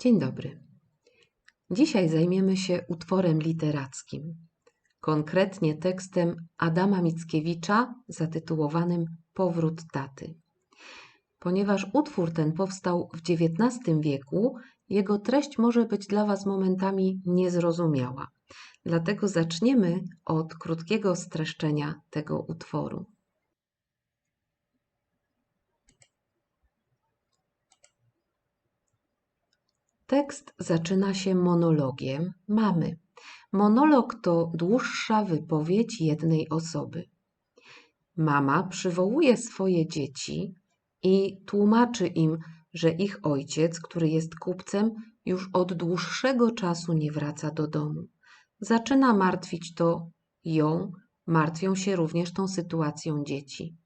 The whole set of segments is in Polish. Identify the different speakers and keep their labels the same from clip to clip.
Speaker 1: Dzień dobry. Dzisiaj zajmiemy się utworem literackim, konkretnie tekstem Adama Mickiewicza zatytułowanym Powrót taty. Ponieważ utwór ten powstał w XIX wieku, jego treść może być dla Was momentami niezrozumiała. Dlatego zaczniemy od krótkiego streszczenia tego utworu. Tekst zaczyna się monologiem mamy. Monolog to dłuższa wypowiedź jednej osoby. Mama przywołuje swoje dzieci i tłumaczy im, że ich ojciec, który jest kupcem, już od dłuższego czasu nie wraca do domu. Zaczyna martwić to ją, martwią się również tą sytuacją dzieci.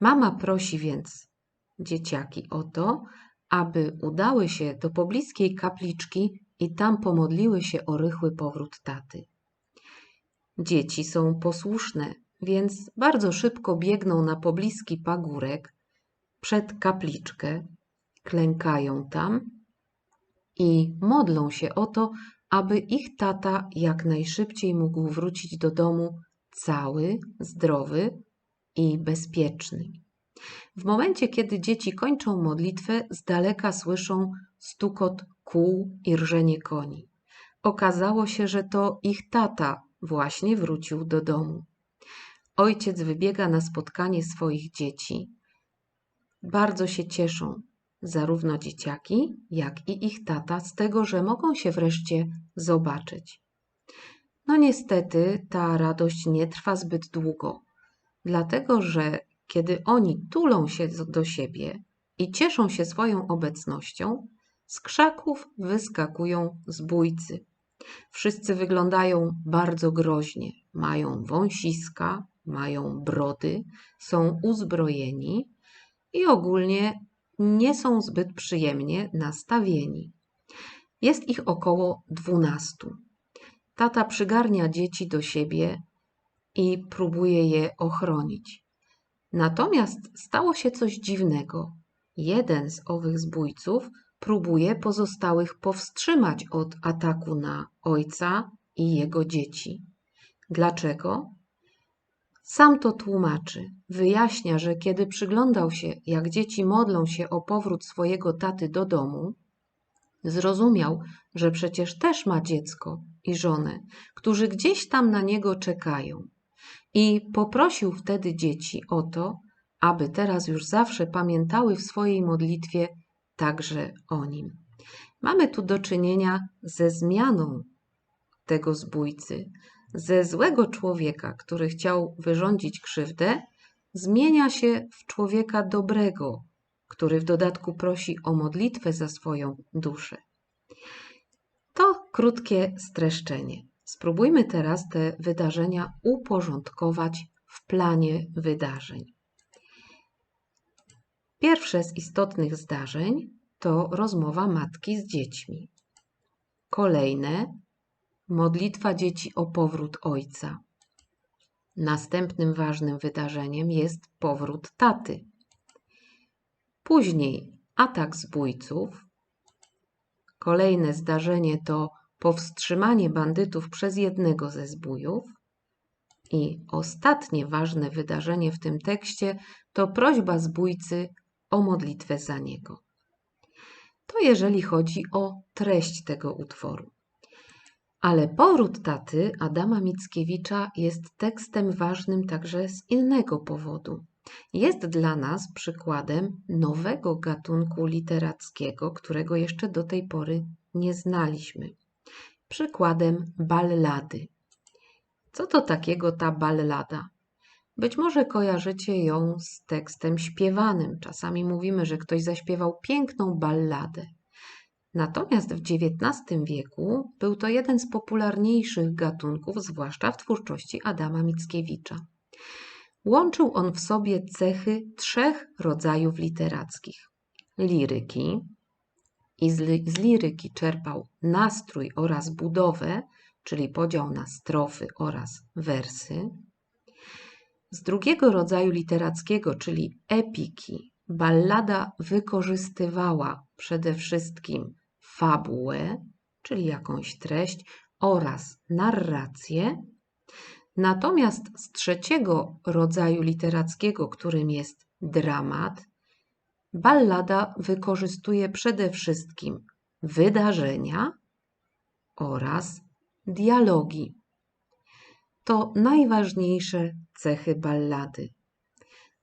Speaker 1: Mama prosi więc dzieciaki o to, aby udały się do pobliskiej kapliczki i tam pomodliły się o rychły powrót taty. Dzieci są posłuszne, więc bardzo szybko biegną na pobliski pagórek, przed kapliczkę, klękają tam i modlą się o to, aby ich tata jak najszybciej mógł wrócić do domu cały, zdrowy i bezpieczny. W momencie, kiedy dzieci kończą modlitwę, z daleka słyszą stukot kół i rżenie koni. Okazało się, że to ich tata właśnie wrócił do domu. Ojciec wybiega na spotkanie swoich dzieci. Bardzo się cieszą, zarówno dzieciaki, jak i ich tata, z tego, że mogą się wreszcie zobaczyć. No niestety ta radość nie trwa zbyt długo, dlatego że kiedy oni tulą się do siebie i cieszą się swoją obecnością, z krzaków wyskakują zbójcy. Wszyscy wyglądają bardzo groźnie. Mają wąsiska, mają brody, są uzbrojeni i ogólnie nie są zbyt przyjemnie nastawieni. Jest ich około dwunastu. Tata przygarnia dzieci do siebie i próbuje je ochronić. Natomiast stało się coś dziwnego. Jeden z owych zbójców próbuje pozostałych powstrzymać od ataku na ojca i jego dzieci. Dlaczego? Sam to tłumaczy. Wyjaśnia, że kiedy przyglądał się, jak dzieci modlą się o powrót swojego taty do domu, zrozumiał, że przecież też ma dziecko i żonę, którzy gdzieś tam na niego czekają. I poprosił wtedy dzieci o to, aby teraz już zawsze pamiętały w swojej modlitwie także o nim. Mamy tu do czynienia ze zmianą tego zbójcy, ze złego człowieka, który chciał wyrządzić krzywdę, zmienia się w człowieka dobrego, który w dodatku prosi o modlitwę za swoją duszę. To krótkie streszczenie. Spróbujmy teraz te wydarzenia uporządkować w planie wydarzeń. Pierwsze z istotnych zdarzeń to rozmowa matki z dziećmi. Kolejne modlitwa dzieci o powrót ojca. Następnym ważnym wydarzeniem jest powrót taty. Później atak zbójców. Kolejne zdarzenie to powstrzymanie bandytów przez jednego ze zbójów. I ostatnie ważne wydarzenie w tym tekście to prośba zbójcy o modlitwę za niego. To jeżeli chodzi o treść tego utworu. Ale powrót taty Adama Mickiewicza jest tekstem ważnym także z innego powodu. Jest dla nas przykładem nowego gatunku literackiego, którego jeszcze do tej pory nie znaliśmy. Przykładem ballady. Co to takiego ta ballada? Być może kojarzycie ją z tekstem śpiewanym. Czasami mówimy, że ktoś zaśpiewał piękną balladę. Natomiast w XIX wieku był to jeden z popularniejszych gatunków, zwłaszcza w twórczości Adama Mickiewicza. Łączył on w sobie cechy trzech rodzajów literackich: liryki, i z, liryki czerpał nastrój oraz budowę, czyli podział na strofy oraz wersy z drugiego rodzaju literackiego, czyli epiki, ballada wykorzystywała przede wszystkim fabułę, czyli jakąś treść, oraz narrację. Natomiast z trzeciego rodzaju literackiego, którym jest dramat, ballada wykorzystuje przede wszystkim wydarzenia oraz dialogi. To najważniejsze cechy ballady.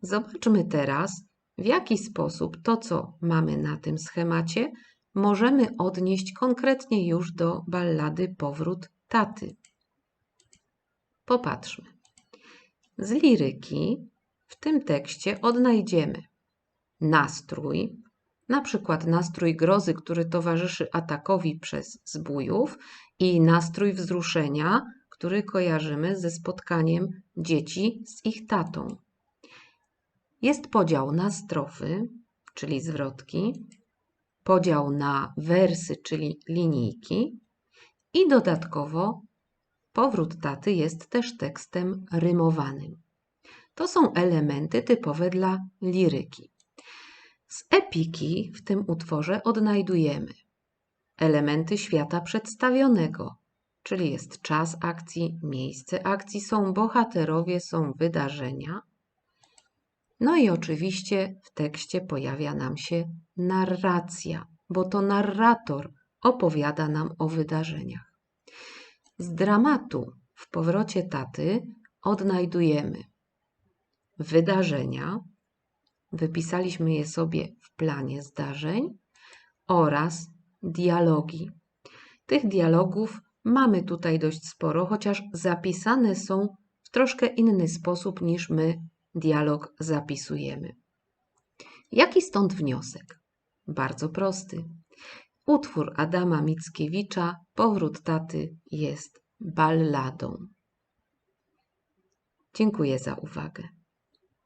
Speaker 1: Zobaczmy teraz, w jaki sposób to, co mamy na tym schemacie, możemy odnieść konkretnie już do ballady Powrót taty. Popatrzmy. Z liryki w tym tekście odnajdziemy nastrój, na przykład nastrój grozy, który towarzyszy atakowi przez zbójów i nastrój wzruszenia, który kojarzymy ze spotkaniem dzieci z ich tatą. Jest podział na strofy, czyli zwrotki, podział na wersy, czyli linijki i dodatkowo powrót taty jest też tekstem rymowanym. To są elementy typowe dla liryki. Z epiki w tym utworze odnajdujemy elementy świata przedstawionego, czyli jest czas akcji, miejsce akcji, są bohaterowie, są wydarzenia. No i oczywiście w tekście pojawia nam się narracja, bo to narrator opowiada nam o wydarzeniach. Z dramatu w powrocie taty odnajdujemy wydarzenia, wypisaliśmy je sobie w planie zdarzeń oraz dialogi. Tych dialogów mamy tutaj dość sporo, chociaż zapisane są w troszkę inny sposób niż my dialog zapisujemy. Jaki stąd wniosek? Bardzo prosty. Utwór Adama Mickiewicza Powrót taty jest balladą. Dziękuję za uwagę.